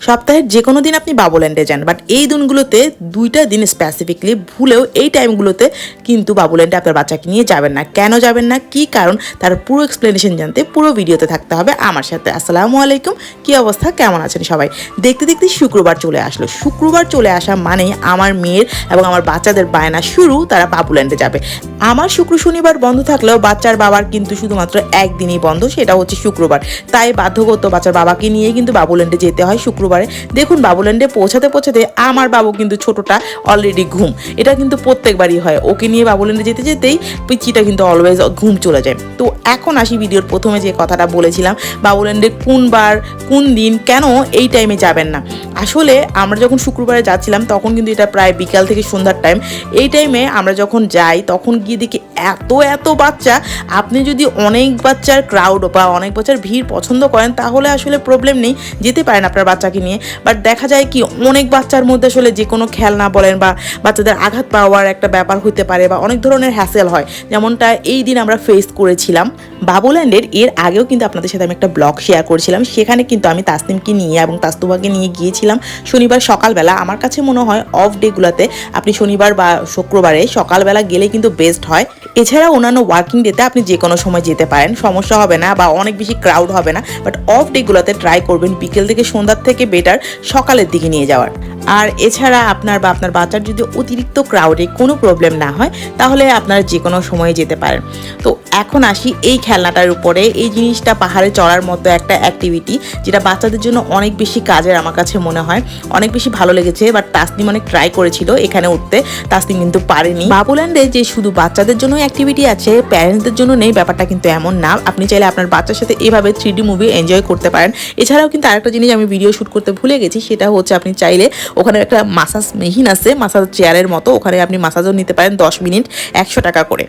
সপ্তাহের যে কোনো দিন আপনি বাবুল্যান্ডে যান বাট এই দিনগুলোতে দুইটা দিন স্পেসিফিকলি ভুলেও এই টাইমগুলোতে কিন্তু বাবুল্যান্ডে আপনার বাচ্চাকে নিয়ে যাবেন না। কেন যাবেন না? কি কারণ? তার পুরো এক্সপ্লেনেশন জানতে পুরো ভিডিওতে থাকতে হবে আমার সাথে। আসসালামু আলাইকুম। কি অবস্থা? কেমন আছেন সবাই? দেখতে দেখতে শুক্রবার চলে আসলো। শুক্রবার চলে আসা মানেই আমার মেয়ের এবং আমার বাচ্চাদের বায়না শুরু, তারা বাবুল্যান্ডে যাবে। আমার শুক্র শনিবার বন্ধ থাকলেও বাচ্চার বাবার কিন্তু শুধুমাত্র একদিনই বন্ধ, সেটা হচ্ছে শুক্রবার। তাই বাধ্যগত বাচ্চার বাবাকে নিয়ে কিন্তু বাবুল্যান্ডে যেতে হয় শুক্রবারে। দেখুন বাবুল্যান্ডে পৌঁছাতে পৌঁছাতে আমার বাবু কিন্তু ছোটটা অলরেডি ঘুম। এটা কিন্তু প্রত্যেকবারই হয়। ওকে নিয়ে বাবুল্যান্ডে যেতে যেতেই পিচিটা কিন্তু অলওয়েজ ঘুম চলে যায়। তো এখন আসি ভিডিওর প্রথমে যে কথাটা বলেছিলাম বাবুল্যান্ডে কোন বার কোন দিন, কেন এই টাইমে যাবেন না। আসলে আমরা যখন শুক্রবারে যাচ্ছিলাম, তখন কিন্তু এটা প্রায় বিকাল থেকে সন্ধ্যার টাইম এই টাইমে আমরা যখন যাই, তখন গিয়ে দেখি এত এত বাচ্চা। আপনি যদি অনেক বাচ্চার ক্রাউড বা অনেক বাচ্চার ভিড় পছন্দ করেন, তাহলে আসলে প্রবলেম নেই। যেতে পারেন আপনার বাচ্চাকে নিয়ে। বাট দেখা যায় কি, অনেক বাচ্চার মধ্যে আসলে যে কোনো খেলনা বলেন বা বাচ্চাদের আঘাত পাওয়ার একটা ব্যাপার হতে পারে বা অনেক ধরনের হ্যাসেল হয়। যেমনটা এই দিন আমরা ফেস করেছিলাম। বাবুল্যান্ডের এর আগেও কিন্তু আপনাদের সাথে আমি একটা ব্লগ শেয়ার করেছিলাম। সেখানে কিন্তু আমি তাসনিমকে নিয়ে এবং তাস্তুবাকে নিয়ে গিয়েছিলাম। শনিবার সকালবেলা আমার কাছে মনে হয় অফ ডেগুলোতে আপনি শনিবার বা শুক্রবারে সকালবেলা গেলে কিন্তু বেস্ট হয়। এছাড়া অন্যান্য ওয়ার্কিং ডেতে আপনি যে কোনো সময় যেতে পারেন, সমস্যা হবে না বা অনেক বেশি ক্রাউড হবে না বাট অফ ডেগুলোতে ট্রাই করবেন, বিকেল থেকে সন্ধ্যার থেকে বেটার সকালের দিকে নিয়ে যাওয়ার। আর এছাড়া আপনার বা আপনার বাচ্চার যদি অতিরিক্ত ক্রাউডে কোনো প্রবলেম না হয়, তাহলে আপনারা যে কোনো সময়ে যেতে পারেন। তো এখন আসি এই খেলনাটার উপরে। এই জিনিসটা পাহাড়ে চড়ার মতো একটা অ্যাক্টিভিটি যেটা বাচ্চাদের জন্য অনেক বেশি কাজের আমার কাছে মনে হয়। অনেক বেশি ভালো লেগেছে বাট তাসনিম অনেক ট্রাই করেছিল এখানে উঠতে। তাসনিম কিন্তু পারেনি। বাবুল্যান্ডে যে শুধু বাচ্চাদের জন্য অ্যাক্টিভিটি আছে প্যারেন্টসদের জন্য নেই, ব্যাপারটা কিন্তু এমন না। আপনি চাইলে আপনার বাচ্চার সাথে এভাবে থ্রি মুভি এনজয় করতে পারেন। এছাড়াও কিন্তু আরেকটা জিনিস আমি ভিডিও শ্যুট করতে ভুলে গেছি, সেটা হচ্ছে আপনি চাইলে ওখানে একটা মাসাজ মেহিন আছে মাসাজ চেয়ারের মতো, ওখানে আপনি মাসাজও নিতে পারেন দশ মিনিট একশো টাকা করে।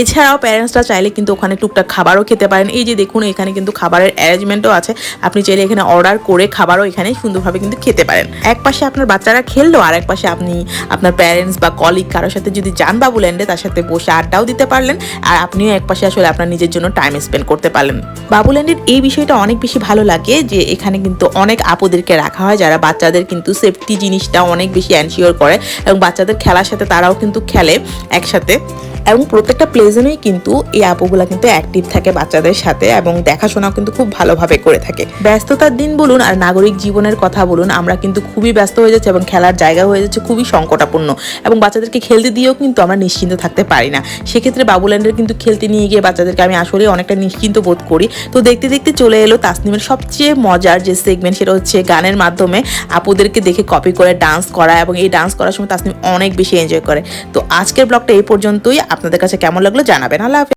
এছাড়াও প্যারেন্টসরা চাইলে কিন্তু ওখানে টুকটাক খাবারও খেতে পারেন। এই যে দেখুন, এখানে কিন্তু খাবারের অ্যারেঞ্জমেন্টও আছে। আপনি চাইলে এখানে অর্ডার করে খাবারও এখানে সুন্দরভাবে কিন্তু খেতে পারেন। এক পাশে আপনার বাচ্চারা খেললো, আর এক পাশে আপনি আপনার প্যারেন্টস বা কলিগ কারোর সাথে যদি যান বাবুল্যান্ডে, তার সাথে বসে আড্ডাও দিতে পারলেন, আর আপনিও এক পাশে আসলে আপনার নিজের জন্য টাইম স্পেন্ড করতে পারলেন। বাবুল্যান্ডের এই বিষয়টা অনেক বেশি ভালো লাগে যে, এখানে কিন্তু অনেক আপুদেরকে রাখা হয়, যারা বাচ্চাদের কিন্তু সেফটি জিনিসটা অনেক বেশি এনশিওর করে, এবং বাচ্চাদের খেলার সাথে তারাও কিন্তু খেলে একসাথে। এবং প্রত্যেকটা প্লেজনেই কিন্তু এই আপুগুলা কিন্তু অ্যাক্টিভ থাকে বাচ্চাদের সাথে এবং দেখাশোনাও কিন্তু খুব ভালোভাবে করে থাকে। ব্যস্ততার দিন বলুন আর নাগরিক জীবনের কথা বলুন, আমরা কিন্তু খুবই ব্যস্ত হয়ে যাচ্ছে এবং খেলার জায়গা হয়ে যাচ্ছে খুবই সংকটাপূর্ণ এবং বাচ্চাদেরকে খেলতে দিয়েও কিন্তু আমরা নিশ্চিন্ত থাকতে পারি না। সেক্ষেত্রে বাবুল্যান্ডের কিন্তু খেলতে নিয়ে গিয়ে বাচ্চাদেরকে আমি আসলে অনেকটা নিশ্চিন্ত বোধ করি। তো দেখতে দেখতে চলে এলো তাসনিমের সবচেয়ে মজার যে সেগমেন্ট সেটা হচ্ছে গানের মাধ্যমে আপুদেরকে দেখে কপি করে ডান্স করা এবং এই ডান্স করার সময় তাসনিম অনেক বেশি এনজয় করে। তো আজকের ব্লগটা এই পর্যন্তই। আপনাদের কাছে কেমন লাগল জানাবেন আল্লাহ।